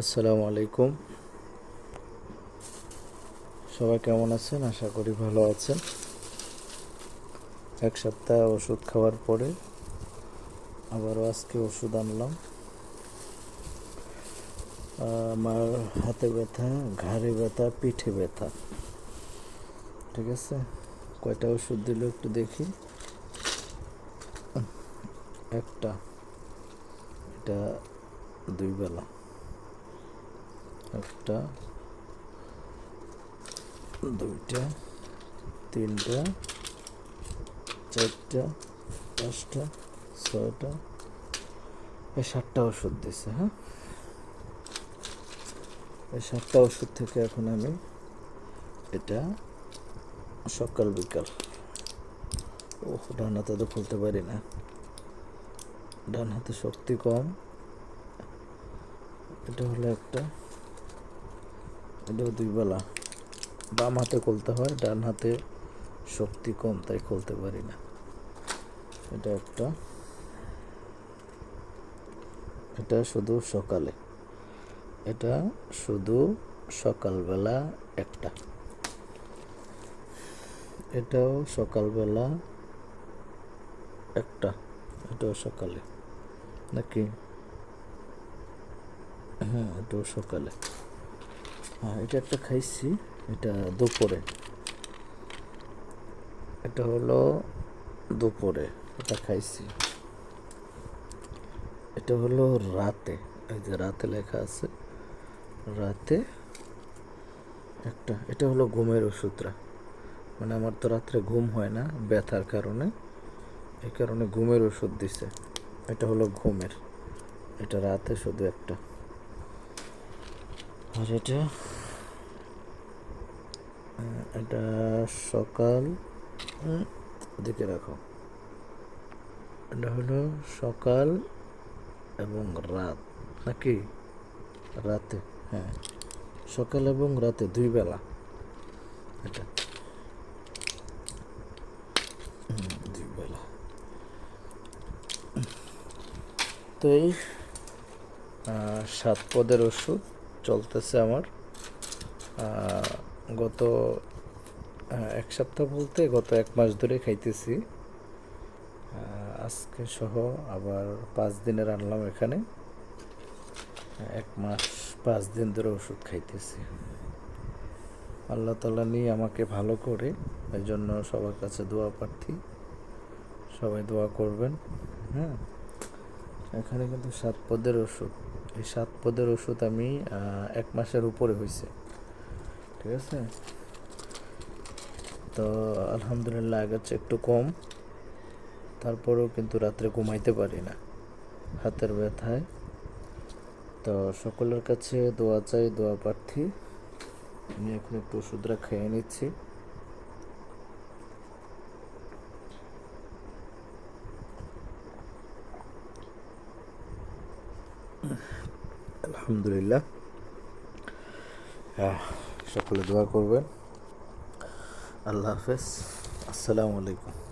আসসালামু আলাইকুম। সবাই কেমন আছেন? আশা করি ভালো আছেন। এক সপ্তাহ ওষুধ খাওয়ার পরে আবারও আজকে ওষুধ আনলাম। আমার হাতে ব্যথা, ঘাড়ে ব্যথা, পিঠে ব্যথা। ঠিক আছে? কয়টা ওষুধ দিল একটু দেখি। একটা, এটা দুই বেলা। একটা, দুইটা, তিনটা, চারটা, পাঁচটা, ছয়টা, এই সাতটা ওষুধ দিছে হ্যাঁ? এই সাতটা ওষুধ থেকে এখন আমি এটা সকাল, বিকাল। ও ডান হাতে তো খুলতে পারি না। ডান হাতে শক্তি কম। এটা হলো একটা। এটাও দুই বেলা। বাম হাতে খুলতে হয়, ডান হাতে শক্তি কম, তাই খুলতে পারি না। এটা একটা। এটা শুধু সকালে। এটা শুধু সকালবেলা একটা। এটাও সকালবেলা একটা। এটাও সকালে। নাকি? হ্যাঁ এটাও সকালে। হ্যাঁ এটা একটা খাইছি। এটা দুপুরে। এটা হলো দুপুরে, এটা খাইছি। এটা হলো রাতে, এই যে রাতে লেখা আছে। রাতে একটা, এটা হলো ঘুমের ওষুধরা। মানে আমার তো রাত্রে ঘুম হয় না, ব্যথার কারণে। এই কারণে ঘুমের ওষুধ দিছে। এটা হলো ঘুমের, এটা রাতে শুধু একটা। আর এটা এটা সকাল দিকে রাখো এটা হলো সকাল এবং রাত, নাকি? রাতে হ্যাঁ। সকাল এবং রাতে, দুই বেলা। এটা। দুই বেলা। তো এই সাত পদের ওষুধ। চলতেছে আমার। গত এক সপ্তাহ বলতে গত এক মাস ধরে খাইতেছি। আজকে সহ আবার পাঁচ দিনের আনলাম এখানে। এক মাস পাঁচ দিন ধরে ওষুধ খাইতেছি। আল্লাহ তালা নিয়ে আমাকে ভালো করে এই জন্য সবার কাছে দোয়া প্রার্থী। সবাই দোয়া করবেন। হ্যাঁ এখানে কিন্তু সাত পদের ওষুধ। এই সাত পদের ওষুধ আমি এক মাসের উপরে হয়েছে ঠিক আছে? তো আলহামদুলিল্লাহ আগের চেয়ে একটু কম, তারপরেও কিন্তু রাত্রে ঘুমাইতে পারি না, হাতের ব্যথায়। তো সকলের কাছে দোয়া চাই, দোয়া প্রার্থী। আমি এখন একটু ওষুধরা খেয়ে নিচ্ছি। আলহামদুলিল্লাহ। সকলে দোয়া করবেন। আল্লাহ হাফেজ। আসসালামু আলাইকুম।